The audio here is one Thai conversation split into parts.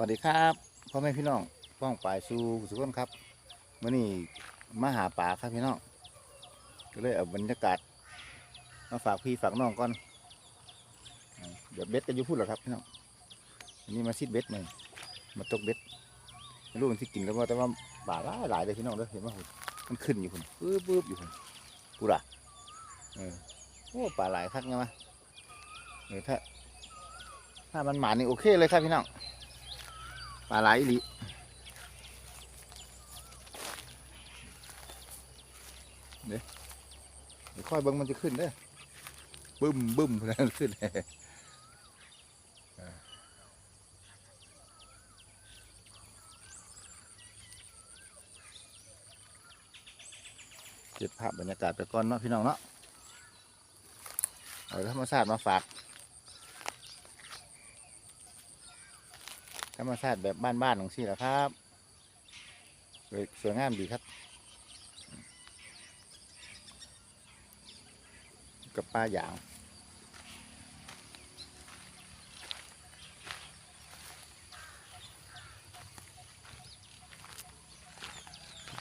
วัสดีครับพ่อแม่พี่น้องป้องปลายสู่สุขคนครับมื่อนี้มาหาป่าครับพี่น้องก็เลยเอาบรรยากาศมาฝากพี่ฝากน้องก่อนเดี๋ยวเบ็ดก็อยู่พูดหรอครับพี่น้องอันนี้มาซิดเบ็ดหนึ่งมาตกเบ็ดไม่รู้มันที่กินกันว่าแต่ว่าป่าหลายหลายเลยพี่น้องเด้อเห็นไหมมันขึ้นอยู่คุณปื๊บปื๊บอยู่คุณกูด่ะเออโอ้ป่าหลายคักไงวะเออถ้าถ้ามันหมานี่โอเคเลยครับพี่น้อง ปลาไหลอีหลีเดี๋ยวค่อยเบิ้งมันจะขึ้นเด้อบึ้มบึ้มแล้วขึ้นเออเก็บภาพบรรยากาศไปก่อนเนาะพี่น้องเนาะเอาธรรมชาติมาฝาก ธรรมชาติแบบบ้านๆของซี่แหละครับสวยสวยงามดีครับ กับปลาอย่าง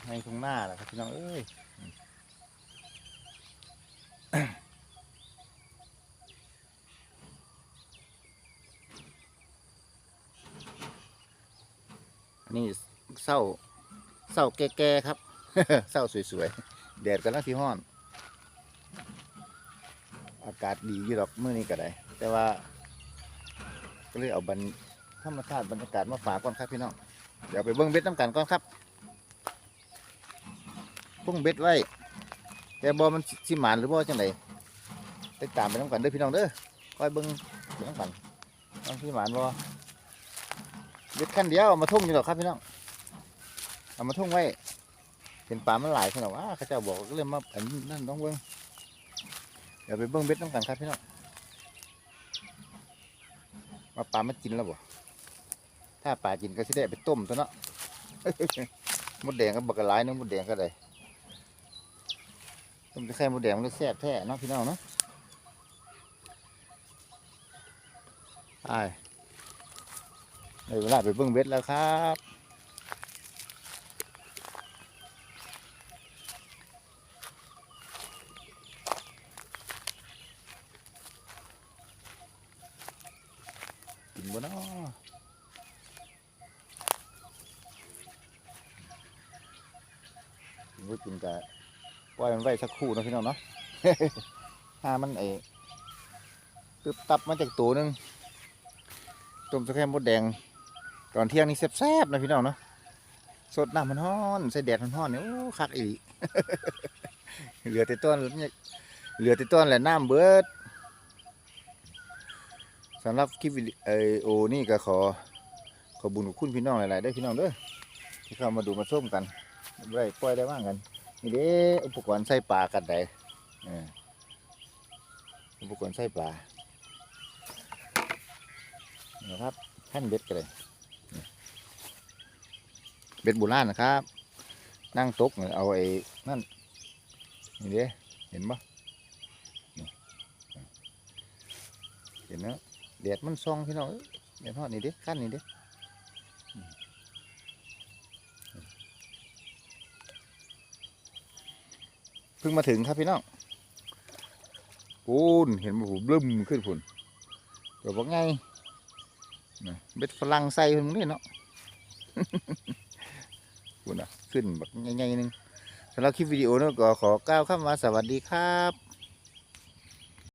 ให้ตรงหน้าแหละครับพี่น้องเอ้ย นนี้เศร้าเศร้าแก่ๆครับ เศร้าสวยๆแดดกันแล้วที่ห้อน อากาศดีอยู่ดอกเมื่อนี้ก็ได้ แต่ว่า ก็เลยเอาบรรธรรมชาติบรรยากาศมาฝากก่อนครับพี่น้องเดี๋ยวไปเบิ้งเบ็ดน้ำกันก่อนครับพุ่งเบ็ดไว้ แต่บอมันสิหมานหรือบ่จังไดติดตามไปน้ำกันเด้อพี่น้องเด้อคอยเบิ้งน้ำกันต้องสิหมานบ่ เบ็ดขั้นเดียวเอามาทุ่งอยู่หรอกครับพี่น้องเอามาทุ่งไว้เห็นปลามันหลายขนาดว่าเขาเจ้าบอกก็เลยมาอันนั่นต้องเบิ้งเดี๋ยวไปเบิ้งเบ็ดน้ำกันครับพี่น้องว่าปลามันกินแล้วบ่ถ้าปลากินก็สิได้ไปต้มตัวเนาะมดแดงก็บักกะหลายนึงมดแดงก็ได้ต้มจะแค่มดแดงมันก็แซ่บแท้เนาะพี่น้องเนาะไป ได้เวลาไปเบิ้งเบ็ดแล้วครับกินบ่เนาะกินบ่กินกะปล่อยมันไว้สักครู่นะพี่น้องเนาะถ้ามันไอ้ตึบตับมาจากตัวนึงต้มสะแคมมดแดง ตอนเที่ยงนี่แซ่บๆนะพี่น้องเนาะสดน้ำมันฮ้อนใส่แดดมันฮ้อนเนี่ยโอ้คักอีกเหลือแต่ต้นเหลือแต่ต้นแหละน้ำเบิดสำหรับคลิปวิดโอนี่ก็ขอขอบุญกับคุณพี่น้องหลายๆได้พี่น้องเด้อที่เข้ามาดูมาส้มกันได้ปล่อยได้ว่างกันนี่เด้อุปกรณ์ใส่ปลากันได้อุปกรณ์ใส่ปลานะครับแท่นเบ็ดกันเลย เบ็ดโบราณนะครับ นั่งตกเอาไอ้นั่นนี่เด้เห็นปะเห็นเนาะแดดมันซองพี่น้องเอ้ยแดดทอดนี่เด้ขั้นนี่เด้เพิ่งมาถึงครับพี่น้องปูนเห็นไหมผมเริ่มขึ้นฝุ่นเดี๋ยวว่าไงเบ็ดฝรั่งใส่คนนี้เนาะ คุณอะขึ้นแบบง่ายๆนึงสำหรับคลิปวิดีโอนี้ก็ขอก้าวเข้ามาสวัสดีครับ